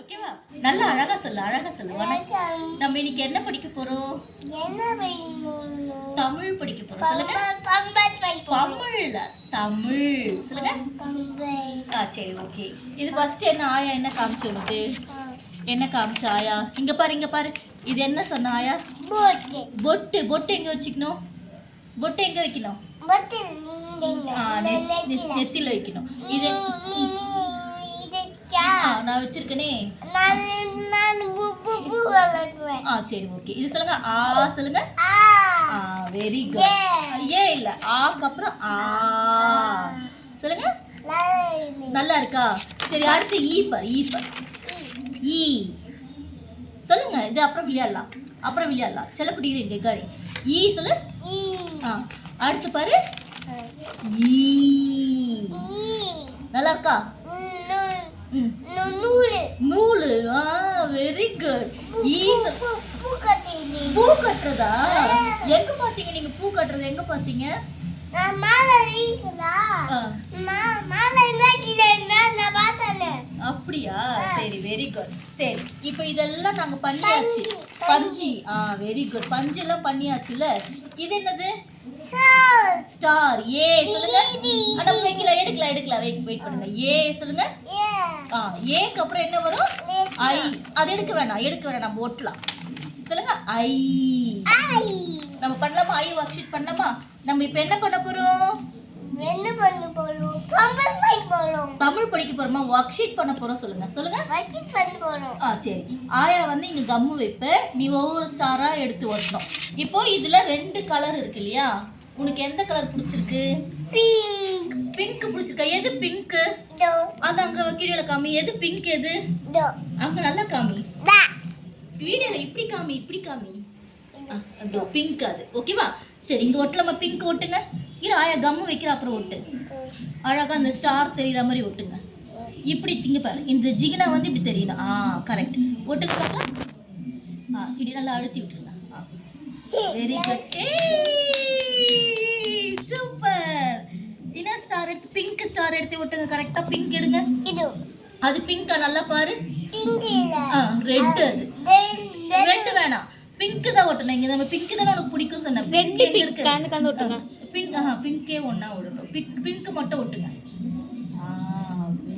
ஓகேவா? நல்லா அழகா சொல்லு அழகா சொல்லு. வணக்கம் நம்ம இன்னைக்கு என்ன படிக்க போறோம்? தமிழ் படிக்க போறோம். சொல்லுங்க. தமிழ்ல. தமிழ். சொல்லுங்க. ஆ சரி ஓகே. இது ஃபர்ஸ்ட் என்ன ஆயா என்ன காமிச்சு உனக்கு? என்ன காமிச்சு ஆயா? இங்க பாரு இங்க பாரு. இது என்ன சொன்ன ஆயா? போட்டு. பொட்டு. எங்க வச்சுக்கணும்? பொட்டு எங்க வைக்கணும்? நெத்தில வைக்கணும். இது நான் வச்சிருக்கனே. ஆ சரி ஓகே. இது சொல்லுங்க. ஆ சொல்லுங்க. ஆ. Very good. ஏ. இல்ல. ஆக்கு அப்புறம் ஆ. சொல்லுங்க. நல்லா இருக்கு. சரி அடுத்து ஈ பார் ஈ பார் ஈ சொல்லுங்க. இது அப்புறம் விளையாடலாம். அப்புறம் விளையாடலாம். செல்லப்படி இங்க காடி ஈ சொல்லு. ஆ அடுத்து பாரு. ஈ நல்லா இருக்கா? நூலு ஆ வெரி குட் ஈ சொல்- பூ கட்டுறதா? எங்க பாத்தீங்க நீங்க பூ கட்டுறது? எங்க பாத்தீங்க? அப்படியா? சரி வெரி குட் சரி இப்போ இதெல்லாம் நாங்க பண்ணியாச்சு. பஞ்சு, ஆ வெரி குட் பஞ்சு எல்லாம் பண்ணியாச்சுல இது என்னது? ஸ்டார் ஏ சொல்லுங்க. அட வைக்கல எடுக்கலாம் எடுக்கலாம். வெயிட் வெயிட் பண்ணுங்க. ஏ சொல்லுங்க. ஏ ஆ ஏக்கு அப்புறம் என்ன வரும். ஐ. அது எடுக்க வேணாம் எடுக்க வேணாம் நம்ம ஒட்டலாம் சொல்லுங்க ஐ. ஐ. நம்ம பண்ணலாமா? ஐ ஒர்க் ஷீட் பண்ணலாமா? நம்ம இப்போ என்ன பண்ண போறோம்? என்ன பண்ண போறோம்? பம்பர் பைப் போறோம். தமிழ் படிக்க போறோமா? ஒர்க் ஷீட் பண்ண போறோம் சொல்லுங்க. சொல்லுங்க. வச்சு பண்ண போறோம். ஆ சரி. ஆயா வந்து இங்க கம்மு வைப்ப. நீ ஒவ்வொரு ஸ்டாரா எடுத்து ஒட்டணும் இப்போ இதுல ரெண்டு கலர் இருக்கு இல்லையா? உனக்கு எந்த கலர் பிடிச்சிருக்கு? பிங்க் பிங்க் பிடிச்சிருக்கா? எது பிங்க் அது அங்க வீடியோல காமி. எது பிங்க் எது? அங்க நல்லா காமி. வீடியோல இப்படி காமி இப்படி காமி. அதோ பிங்க் அது. ஓகேவா சரி இங்க ஒட்டலாமா பிங்க் ஒட்டுங்க. இரு ஆயா கம்மு வைக்கிற அப்புறம் ஒட்டு. அழகா அந்த ஸ்டார் தெரியுற மாதிரி ஒட்டுங்க. இப்படி திங்க பாரு. இந்த ஜிகினா வந்து இப்படி தெரியணும் ஆ கரெக்ட் ஒட்டுங்க பார்க்கலாம் ஆ இப்படி நல்லா அழுத்தி விட்டுருங்க. Very good super inner star எடுத்து பிங்க் ஸ்டார் எடுத்து விட்டுங்க கரெக்டா பிங்க் எடுங்க. இது. அது பிங்கா நல்லா பாரு. பிங்க் ரெட் அது ரெட் வேணாம். பிங்க் தான் ஒட்டணும். இங்க நம்ம பிங்க் தானே உனக்கு பிடிக்கும் சொன்னேன் ரெட் பிங்க் கலந்து கலந்து ஒட்டுங்க. பிங்க் ஆ பிங்கே ஒண்ணா ஒட்டணும் பிங்க் பிங்க் மட்டும் ஒட்டுங்க. ஆ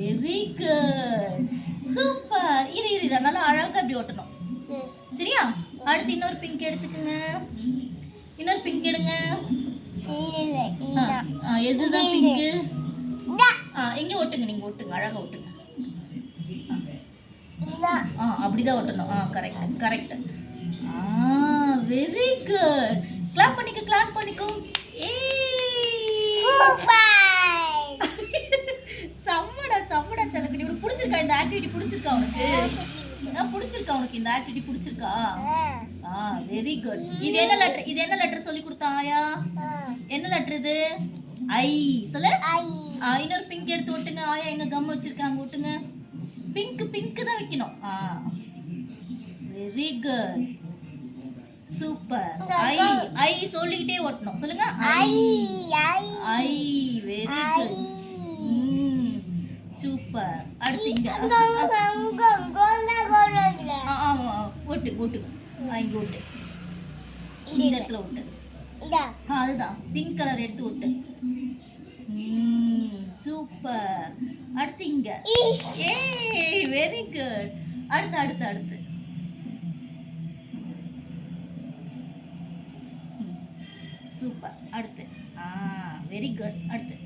வெரி குட் சூப்பர் இரு இரு நல்லா அழகா அப்படி ஒட்டணும். சரியா? அடுத்து இன்னொரு பிங்க் எடுத்துக்கோங்க. இன்னொரு பிங்க் எடுங்க. எதுதான் ஆ இங்க ஒட்டுங்க நீங்க ஒட்டுங்க அழகா ஒட்டுங்க. ஆ அப்படிதான் ஒட்டணும். ஆ கரெக்ட் கரெக்ட் ஆ வெரி குட் கிளாப் பண்ணிக்கோ கிளாப் பண்ணிக்கோ. சூப்பர் செம்மடா செம்மடா செல்லக்குடி உனக்கு பிடிச்சிருக்கா இந்த ஆக்டிவிட்டி பிடிச்சிருக்கா உனக்கு பிடிச்சிருக்கா உனக்கு இந்த ஆக்டிவிட்டி பிடிச்சிருக்கா? ஆ வெரி குட் இது என்ன லெட்டர் இது என்ன லெட்டர் சொல்லி கொடுத்தா ஆயா என்ன லெட்டர் இது? ஐ சொல்லு இன்னொரு பிங்க் எடுத்து ஒட்டுங்க ஆயா எங்க கம் வச்சிருக்காங்க ஒட்டுங்க பிங்க் பிங்க் தான் வைக்கணும் ஆ வெரி குட் சூப்பர் ஐ ஐ சொல்லிக்கிட்டே ஒட்டணும் சொல்லுங்க ஐ ஐ ஐ வெரி குட் சூப்பர் அடுத்து இங்க ஆ, ஆ, ஆ, ஆ, ஆ, ஒட்டு ஒட்டுங்க ஆ, இங்க ஒட்டு இந்த இடத்துல ஒட்டு ஆ அதுதான் பிங்க் கலர் எடுத்து ஒட்டு ம் சூப்பர் அடுத்து இங்க. ஏய் வெரி குட் அடுத்து அடுத்து அடுத்து. சூப்பர் அடுத்து. ஆ வெரி குட் அடுத்து.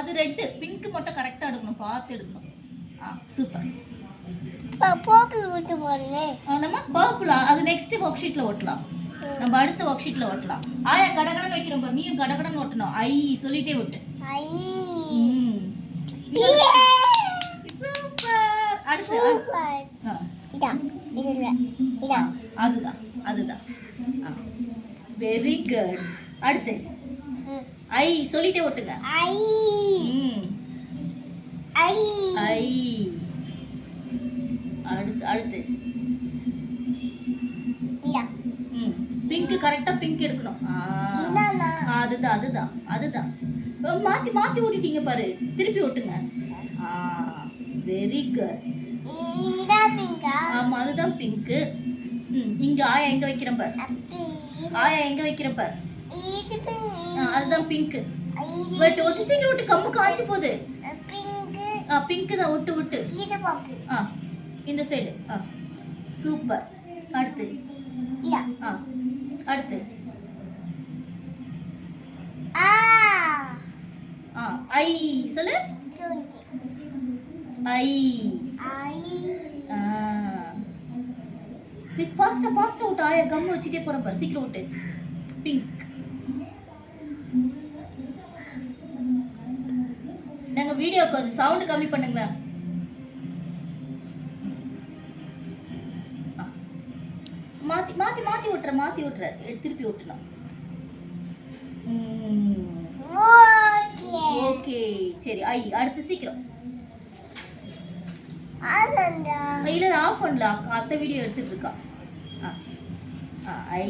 அது ரெட்டு பிங்க் மட்டும் கரெக்டாக எடுக்கணும். பார்த்து எடுக்கணும். ஆ சூப்பர் போப்பிள் விட்டு போடுங்க. நம்ம பர்பிளா அது நெக்ஸ்ட் ஒர்க் ஷீட்டில் ஒட்டலாம். நம்ம அடுத்த ஒர்க் ஷீட்டில் ஒட்டலாம் ஆயா கடகடன் வைக்கிறோம் பாரு. நீயும் கடகடன் ஒட்டணும் ஐ சொல்லிட்டே ஐ. சூப்பர். அடுத்து அதுதான் அதுதான் வெரி குட் அடுத்து. ஐ சொல்லிட்டே ஒட்டுங்க ஐ. ஐ. ஐ. அடுத்து அடுத்து. கரெக்டாக பிங்க் எடுக்கணும். அதுதான் அதுதான் அதுதான். மாத்தி மாத்தி ஓட்டிட்டீங்க பாரு. திருப்பி ஓட்டுங்க. ஆ வெரி குட் இதான் பிங்கா ஆமா அதுதான் பிங்க்கு ம் இங்க ஆயா எங்க வைக்கிறேன் பார். ஆயா எங்க வைக்கிறேன் பார். அதுதான் பிங்க் இது பட் ஒட்டு சீக்கிரம் விட்டு கம்பு காய்ச்சி போகுது. பிங்கு ஆ பிங்க் தான் இது பாப்பு ஆ இந்த சைடு ஆ சூப்பர். அடுத்து. ஆ. அடுத்து. ஆ. ஆ ஐ. சொல்லு. ஐ. ஐ. ஆ. ஃபாஸ்டா ஃபாஸ்டா விட்டு ஆயா கம் வச்சுட்டே போறேன் பாரு சீக்கிரம் விட்டு. பிங்க் நாங்க வீடியோ கொஞ்சம் சவுண்ட் கம்மி பண்ணுங்களேன். மாத்தி விட்டுற மாத்தி விட்டுற. திருப்பி விட்டுலாம் ஓகே. ஓகே. சரி ஐ அடுத்து சீக்கிரம். இல்ல ஆஃப் பண்ணல அத்தை வீடியோ எடுத்துட்டு இருக்கா. ஐ.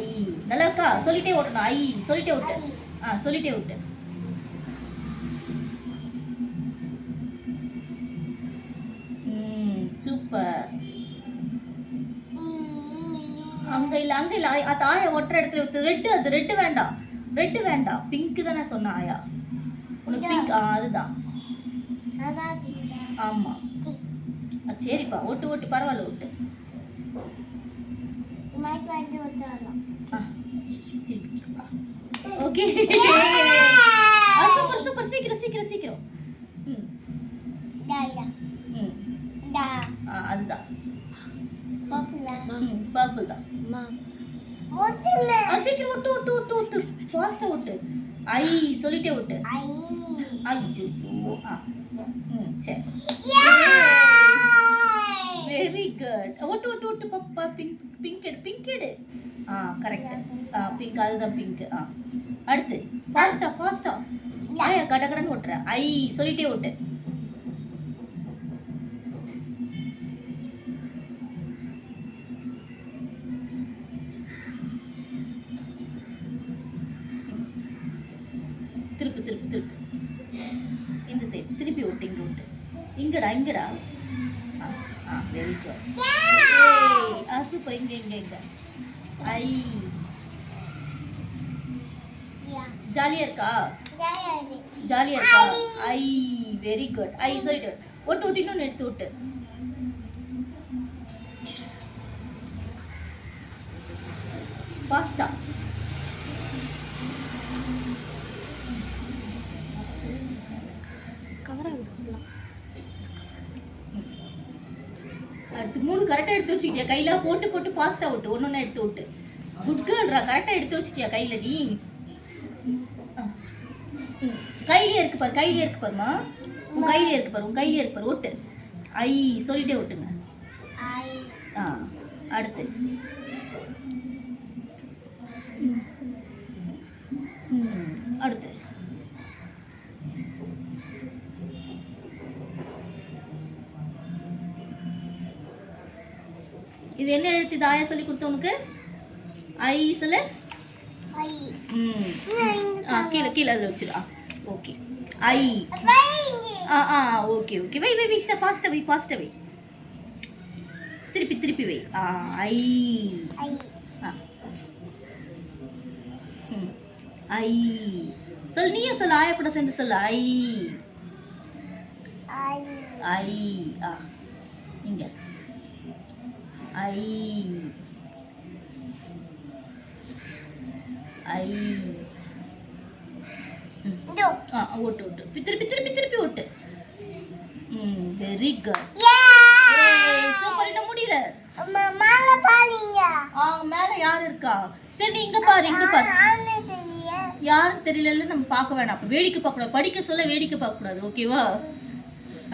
நல்லா இருக்கா? சொல்லிட்டே ஓட்டணும் ஐ. சொல்லிட்டே விட்டு ஆ சொல்லிட்டே விட்டு அங்க இல்ல அங்க இல்ல அது ஆயா ஒட்டுற இடத்துல ரெட்டு அது ரெட்டு வேண்டாம். ரெட்டு வேண்டாம். பிங்க் தானே சொன்ன ஆயா? உனக்கு பிங்க் ஆ அதுதான். அதான் பிங்கா ஆமா. ஆ, சரிப்பா ஓட்டு ஓட்டு பரவாயில்ல வச்சாலாம் ஓகே. சூப்பர் சூப்பர் சீக்கிரம் சீக்கிரம் சீக்கிரம் ம் டா டா ம் டா ஆ அதுதான் பாக்கல ம் பர்பிள் தான் சீக்கிரம் ஒட்டு ஒட்டு ஒட்டு ஒட்டு. ஃபாஸ்ட்டாக ஒட்டு. ஐ சொல்லிட்டே ஒட்டு. ஐயோ ஆ. ம் சரி! வெரி குட் ஒட்டு ஒட்டு ஒட்டு. பாப்பா பிங்க் பிங்க் எடு பிங்க் எடு. ஆ கரெக்ட் ஆ பிங்க் அதுதான் பிங்க் ஆ. அடுத்து. ஃபாஸ்டா ஃபாஸ்டா ஆயா கட கடன்னு ஓட்டுற ஐ சொல்லிட்டே ஓட்டு இங்கடா இங்கடா. ஆ வெரி குட் ஆ சூப்பர் இங்க இங்க இங்க. ஐ. ஜாலியா இருக்கா? Yeah, yeah, yeah. ஜாலியா இருக்கா? ஐ வெரி குட் ஐ சொல்லிட்டு ஒட்டு ஒட்டு இன்னொன்று எடுத்து விட்டு ஃபாஸ்டா அடுத்து மூணு கரெக்டாக எடுத்து வச்சுக்கிட்டியா? கையில போட்டு போட்டு ஃபாஸ்ட்டாக விட்டு ஒன்று ஒன்று எடுத்து விட்டு. குட் கேர்ள்ரா கரெக்டாக எடுத்து வச்சுட்டியா கையில் நீ? கையிலே இருக்கு பாரு கையிலே இருக்கு பாருமா உன் கையிலே இருக்கு பாரு உன் கையிலே இருக்கு பாரு ஓட்டு ஐ சொல்லிட்டே விட்டுங்க ஆ அடுத்து. ம். ம். அடுத்து. இது என்ன எழுத்து? இது ஆயா சொல்லி கொடுத்த உனக்கு? ஐ சொல்லு. கீழே கீழே அதில் வச்சிரு. ஆ ஓகே. ஐ. ஆ ஆ ஓகே ஓகே. வை வை வை சார் ஃபாஸ்ட்டாக வை ஃபாஸ்ட்டாக வை. திருப்பி திருப்பி வை. ஆ ஐ. ஐ. ஆ. ம். ஐ. சொல் நீயும் சொல் ஆயா கூட சேர்ந்து சொல் ஐ. ஐ. ஐ. ஆ. இங்க. ஐ. ஐ. ஆ ஓட்டு பி- திருப்பி திருப்பி திருப்பி ஓட்டு. ம் வெரி குட்! சூப்பர் இன்னும் முடியல. மேல பாருங்க. மேல யார் இருக்கா? சரி நீ இங்க பாரு இங்க பாரு. யாரும் தெரியல. நம்ம பார்க்க வேணாம். வேடிக்கை பார்க்க கூடாது. படிக்க சொல்ல வேடிக்கை பார்க்க கூடாது ஓகேவா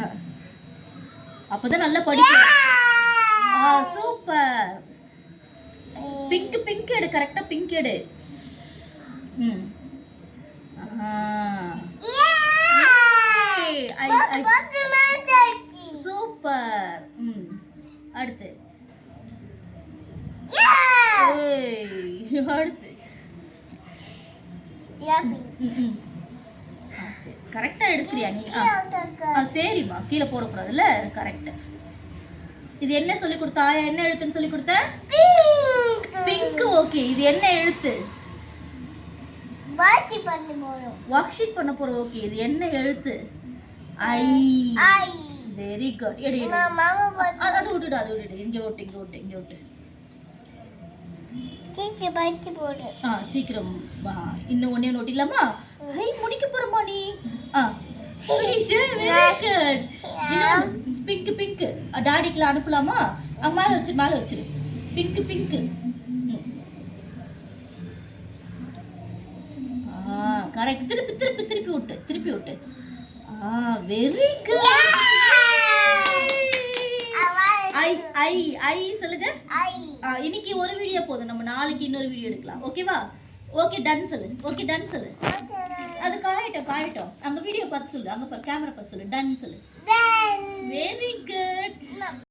ஆ. அப்பதான் நல்லா படிக்கணும் ஆ சூப்பர். பிங்க் பிங்க் எடு கரெக்டா பிங்க் எடு. ம். சூப்பர். ம். அடுத்து. அடுத்து. கரெக்டாக எடுக்கிறியா நீ? ஆ. சரிம்மா கீழே போடக்கூடாதுல்ல? கரெக்டு இது என்ன சொல்லி கொடுத்த? ஆயா என்ன எழுத்துன்னு சொல்லி கொடுத்த? பிங்க் ஓகே இது என்ன எழுத்து? பாத்தி பண்ணி போறோம். ஓகே இது என்ன எழுத்து? ஐ. ஐ. வெரி குட் எடு எடு. அது விட்டுடு அது விட்டுடு. இங்க ஓட்டு இங்க ஓட்டு இங்க ஓட்டு. சீக்கிரம் வா. இன்னும் ஒண்ணே ஒன்று ஒட்டிடலாமா ஐ முடிக்க போறோமா நீ? ஆ. வெரி குட் இன்னும் பிங்க் பிங்க் டாடிக்குலாம் அனுப்பலாமா? ஆ, மேலே வச்சிரு மேலே வச்சிரு. பிங்க் பிங்க் ஆ கரெக்ட் திருப்பி திருப்பி திருப்பி விட்டு திருப்பி விட்டு. ஆ வெரி குட் ஐ ஐ ஐ சொல்லுங்க. இன்னைக்கு ஒரு வீடியோ போதும். நம்ம நாளைக்கு இன்னொரு வீடியோ எடுக்கலாம். ஓகேவா ஓகே டன் சொல்லு. ஓகே டன் சொல்லு. அது காயட்டும் காயட்டும். அங்க வீடியோ பார்த்து சொல்லு அங்க கேமரா பார்த்து சொல்லு. டன் சொல்லு. Very good